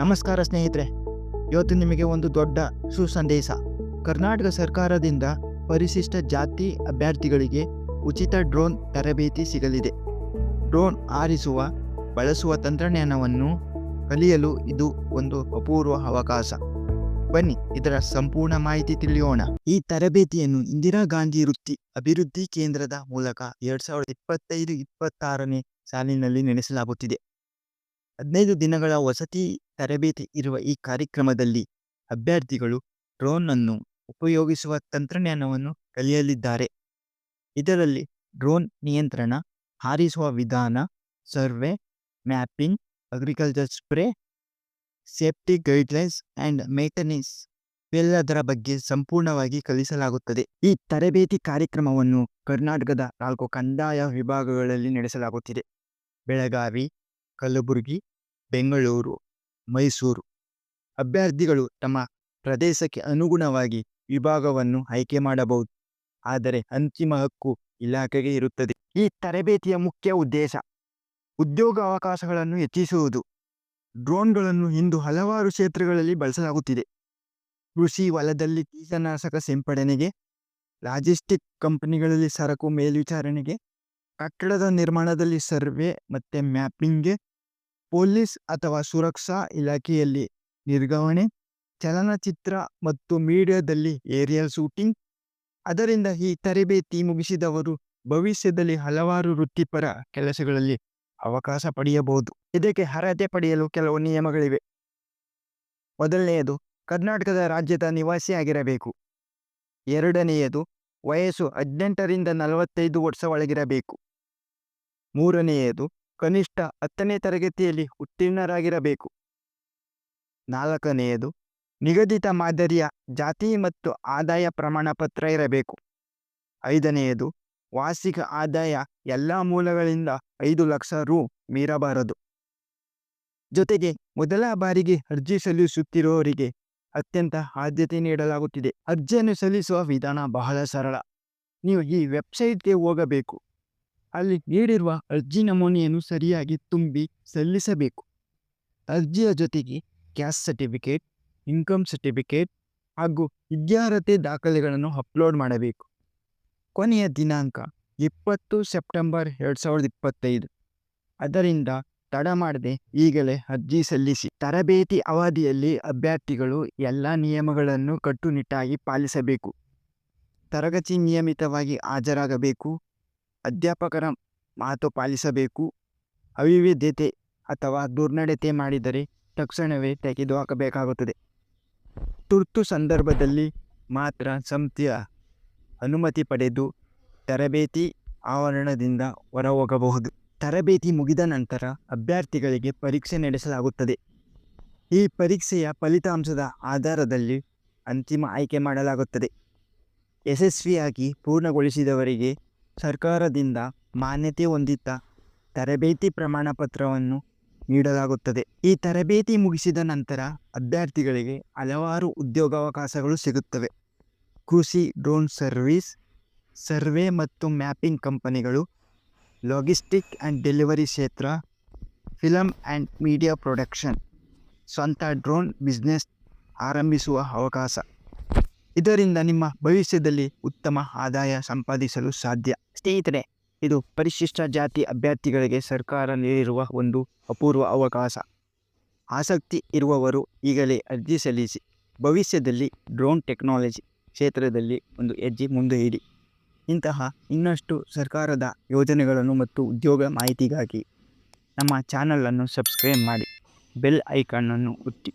ನಮಸ್ಕಾರ ಸ್ನೇಹಿತರೆ, ಇವತ್ತು ನಿಮಗೆ ಒಂದು ದೊಡ್ಡ ಸುಸಂದೇಶ. ಕರ್ನಾಟಕ ಸರ್ಕಾರದಿಂದ ಪರಿಶಿಷ್ಟ ಜಾತಿ ಅಭ್ಯರ್ಥಿಗಳಿಗೆ ಉಚಿತ ಡ್ರೋನ್ ತರಬೇತಿ ಸಿಗಲಿದೆ. ಡ್ರೋನ್ ಆರಿಸುವ ಬಳಸುವ ತಂತ್ರಜ್ಞಾನವನ್ನು ಕಲಿಯಲು ಇದು ಒಂದು ಅಪೂರ್ವ ಅವಕಾಶ. ಬನ್ನಿ, ಇದರ ಸಂಪೂರ್ಣ ಮಾಹಿತಿ ತಿಳಿಯೋಣ. ಈ ತರಬೇತಿಯನ್ನು ಇಂದಿರಾ ಗಾಂಧಿ ವೃತ್ತಿ ಅಭಿವೃದ್ಧಿ ಕೇಂದ್ರದ ಮೂಲಕ ಎರಡ್ ಸಾವಿರದ ಇಪ್ಪತ್ತೈದು, ಇಪ್ಪತ್ತಾರನೇ ಸಾಲಿನಲ್ಲಿ ನಡೆಸಲಾಗುತ್ತಿದೆ. ಹದಿನೈದು ದಿನಗಳ ವಸತಿ ತರಬೇತಿ ಇರುವ ಈ ಕಾರ್ಯಕ್ರಮದಲ್ಲಿ ಅಭ್ಯರ್ಥಿಗಳು ಡ್ರೋನ್ ಅನ್ನು ಉಪಯೋಗಿಸುವ ತಂತ್ರಜ್ಞಾನವನ್ನು ಕಲಿಯಲಿದ್ದಾರೆ. ಇದರಲ್ಲಿ ಡ್ರೋನ್ ನಿಯಂತ್ರಣ, ಹಾರಿಸುವ ವಿಧಾನ, survey, mapping, agriculture spray, safety guidelines and maintenance ಇವೆಲ್ಲದರ ಬಗ್ಗೆ ಸಂಪೂರ್ಣವಾಗಿ ಕಲಿಸಲಾಗುತ್ತದೆ. ಈ ತರಬೇತಿ ಕಾರ್ಯಕ್ರಮವನ್ನು ಕರ್ನಾಟಕದ ನಾಲ್ಕು ಕಂದಾಯ ವಿಭಾಗಗಳಲ್ಲಿ ನಡೆಸಲಾಗುತ್ತಿದೆ. ಬೆಳಗಾವಿ ಕಲಬುರಗಿ, ಬೆಂಗಳೂರು, ಮೈಸೂರು. ಅಭ್ಯರ್ಥಿಗಳು ತಮ್ಮ ಪ್ರದೇಶಕ್ಕೆ ಅನುಗುಣವಾಗಿ ವಿಭಾಗವನ್ನು ಆಯ್ಕೆ ಮಾಡಬಹುದು. ಆದರೆ ಅಂತಿಮ ಹಕ್ಕು ಇಲಾಖೆಗೆ ಇರುತ್ತದೆ. ಈ ತರಬೇತಿಯ ಮುಖ್ಯ ಉದ್ದೇಶ, ಉದ್ಯೋಗ ಅವಕಾಶಗಳನ್ನು ಹೆಚ್ಚಿಸುವುದು. ಡ್ರೋನ್ಗಳನ್ನು ಇಂದು ಹಲವಾರು ಕ್ಷೇತ್ರಗಳಲ್ಲಿ ಬಳಸಲಾಗುತ್ತಿದೆ. ಕೃಷಿ ವಲದಲ್ಲಿ ಕೀಟನಾಶಕ ಸಿಂಪಡಣೆಗೆ, ಲಾಜಿಸ್ಟಿಕ್ ಕಂಪನಿಗಳಲ್ಲಿ ಸರಕು ಮೇಲ್ವಿಚಾರಣೆಗೆ, ಕಟ್ಟಡದ ನಿರ್ಮಾಣದಲ್ಲಿ ಸರ್ವೆ ಮತ್ತು ಮ್ಯಾಪಿಂಗ್ಗೆ ಪೊಲೀಸ್ ಅಥವಾ ಸುರಕ್ಷಾ ಇಲಾಖೆಯಲ್ಲಿ ನಿರ್ಗಮಣೆ ಚಲನಚಿತ್ರ ಮತ್ತು ಮೀಡಿಯಾದಲ್ಲಿ ಏರಿಯಲ್ ಶೂಟಿಂಗ್. ಅದರಿಂದ ಈ ತರಬೇತಿ ಮುಗಿಸಿದವರು ಭವಿಷ್ಯದಲ್ಲಿ ಹಲವಾರು ವೃತ್ತಿಪರ ಕೆಲಸಗಳಲ್ಲಿ ಅವಕಾಶ ಪಡೆಯಬಹುದು. ಇದಕ್ಕೆ ಅರ್ಹತೆ ಪಡೆಯಲು ಕೆಲವು ನಿಯಮಗಳಿವೆ. ಮೊದಲನೆಯದು, ಕರ್ನಾಟಕದ ರಾಜ್ಯದ ನಿವಾಸಿಯಾಗಿರಬೇಕು. ಎರಡನೆಯದು, ವಯಸ್ಸು ಹದಿನೆಂಟರಿಂದ ನಲವತ್ತೈದು ವರ್ಷ ಒಳಗಿರಬೇಕು. ಮೂರನೆಯದು ಕನಿಷ್ಠ ಹತ್ತನೇ ತರಗತಿಯಲ್ಲಿ ಉತ್ತೀರ್ಣರಾಗಿರಬೇಕು. ನಾಲ್ಕನೆಯದು, ನಿಗದಿತ ಮಾದರಿಯ ಜಾತಿ ಮತ್ತು ಆದಾಯ ಪ್ರಮಾಣ ಪತ್ರ ಇರಬೇಕು. ಐದನೆಯದು, ವಾರ್ಷಿಕ ಆದಾಯ ಎಲ್ಲ ಮೂಲಗಳಿಂದ ಐದು ಲಕ್ಷ ರು ಮೀರಬಾರದು. ಜೊತೆಗೆ ಮೊದಲ ಬಾರಿಗೆ ಅರ್ಜಿ ಸಲ್ಲಿಸುತ್ತಿರುವವರಿಗೆ ಅತ್ಯಂತ ಆದ್ಯತೆ ನೀಡಲಾಗುತ್ತಿದೆ. ಅರ್ಜಿಯನ್ನು ಸಲ್ಲಿಸುವ ವಿಧಾನ ಬಹಳ ಸರಳ. ನೀವು ಈ ವೆಬ್ಸೈಟ್ಗೆ ಹೋಗಬೇಕು. ಅಲ್ಲಿ ನೀಡಿರುವ ಅರ್ಜಿ ನಮೂನೆಯನ್ನು ಸರಿಯಾಗಿ ತುಂಬಿ ಸಲ್ಲಿಸಬೇಕು. ಅರ್ಜಿಯ ಜೊತೆಗೆ ಕ್ಯಾಸ್ಟ್ ಸರ್ಟಿಫಿಕೇಟ್, ಇನ್ಕಮ್ ಸರ್ಟಿಫಿಕೇಟ್ ಹಾಗೂ ವಿದ್ಯಾರ್ಹತೆ ದಾಖಲೆಗಳನ್ನು ಅಪ್ಲೋಡ್ ಮಾಡಬೇಕು. ಕೊನೆಯ ದಿನಾಂಕ ಇಪ್ಪತ್ತು ಸೆಪ್ಟೆಂಬರ್ ಎರಡು ಸಾವಿರದ ಇಪ್ಪತ್ತೈದು. ಅದರಿಂದ ತಡ ಮಾಡದೆ ಈಗಲೇ ಅರ್ಜಿ ಸಲ್ಲಿಸಿ. ತರಬೇತಿ ಅವಧಿಯಲ್ಲಿ ಅಭ್ಯರ್ಥಿಗಳು ಎಲ್ಲ ನಿಯಮಗಳನ್ನು ಕಟ್ಟುನಿಟ್ಟಾಗಿ ಪಾಲಿಸಬೇಕು. ತರಗತಿ ನಿಯಮಿತವಾಗಿ ಹಾಜರಾಗಬೇಕು. ಅಧ್ಯಾಪಕರ ಮಾತು ಪಾಲಿಸಬೇಕು. ಅವಿವಿಧ್ಯತೆ ಅಥವಾ ದುರ್ನಡತೆ ಮಾಡಿದರೆ ತಕ್ಷಣವೇ ತೆಗೆದುಹಾಕಬೇಕಾಗುತ್ತದೆ ತುರ್ತು ಸಂದರ್ಭದಲ್ಲಿ ಮಾತ್ರ ಸಂಸ್ಥೆಯ ಅನುಮತಿ ಪಡೆದು ತರಬೇತಿ ಆವರಣದಿಂದ ಹೊರಹೋಗಬಹುದು. ತರಬೇತಿ ಮುಗಿದ ನಂತರ ಅಭ್ಯರ್ಥಿಗಳಿಗೆ ಪರೀಕ್ಷೆ ನಡೆಸಲಾಗುತ್ತದೆ. ಈ ಪರೀಕ್ಷೆಯ ಫಲಿತಾಂಶದ ಆಧಾರದಲ್ಲಿ ಅಂತಿಮ ಆಯ್ಕೆ ಮಾಡಲಾಗುತ್ತದೆ. ಯಶಸ್ವಿಯಾಗಿ ಪೂರ್ಣಗೊಳಿಸಿದವರಿಗೆ ಸರ್ಕಾರದಿಂದ ಮಾನ್ಯತೆ ಹೊಂದಿದ್ದ ತರಬೇತಿ ಪ್ರಮಾಣ ಪತ್ರವನ್ನು ನೀಡಲಾಗುತ್ತದೆ. ಈ ತರಬೇತಿ ಮುಗಿಸಿದ ನಂತರ ಅಭ್ಯರ್ಥಿಗಳಿಗೆ ಹಲವಾರು ಉದ್ಯೋಗಾವಕಾಶಗಳು ಸಿಗುತ್ತವೆ. ಕೃಷಿ ಡ್ರೋನ್ ಸರ್ವೀಸ್, ಸರ್ವೆ ಮತ್ತು ಮ್ಯಾಪಿಂಗ್ ಕಂಪನಿಗಳು ಲಾಗಿಸ್ಟಿಕ್ ಆ್ಯಂಡ್ ಡೆಲಿವರಿ ಕ್ಷೇತ್ರ ಫಿಲಮ್ ಆ್ಯಂಡ್ ಮೀಡಿಯಾ ಪ್ರೊಡಕ್ಷನ್, ಸ್ವಂತ ಡ್ರೋನ್ ಬಿಸ್ನೆಸ್ ಆರಂಭಿಸುವ ಅವಕಾಶ. ಇದರಿಂದ ನಿಮ್ಮ ಭವಿಷ್ಯದಲ್ಲಿ ಉತ್ತಮ ಆದಾಯ ಸಂಪಾದಿಸಲು ಸಾಧ್ಯ. ಸ್ನೇಹಿತರೆ, ಇದು ಪರಿಶಿಷ್ಟ ಜಾತಿ ಅಭ್ಯರ್ಥಿಗಳಿಗೆ ಸರ್ಕಾರ ನೀಡಿರುವ ಒಂದು ಅಪೂರ್ವ ಅವಕಾಶ. ಆಸಕ್ತಿ ಇರುವವರು ಈಗಲೇ ಅರ್ಜಿ ಸಲ್ಲಿಸಿ, ಭವಿಷ್ಯದಲ್ಲಿ ಡ್ರೋನ್ ಟೆಕ್ನಾಲಜಿ ಕ್ಷೇತ್ರದಲ್ಲಿ ಒಂದು ಹೆಜ್ಜೆ ಮುಂದೆ ಇಡಿ. ಇಂತಹ ಇನ್ನಷ್ಟು ಸರ್ಕಾರದ ಯೋಜನೆಗಳನ್ನು ಮತ್ತು ಉದ್ಯೋಗ ಮಾಹಿತಿಗಾಗಿ ನಮ್ಮ ಚಾನಲನ್ನು ಸಬ್ಸ್ಕ್ರೈಬ್ ಮಾಡಿ, ಬೆಲ್ ಐಕಾನನ್ನು ಒತ್ತಿ.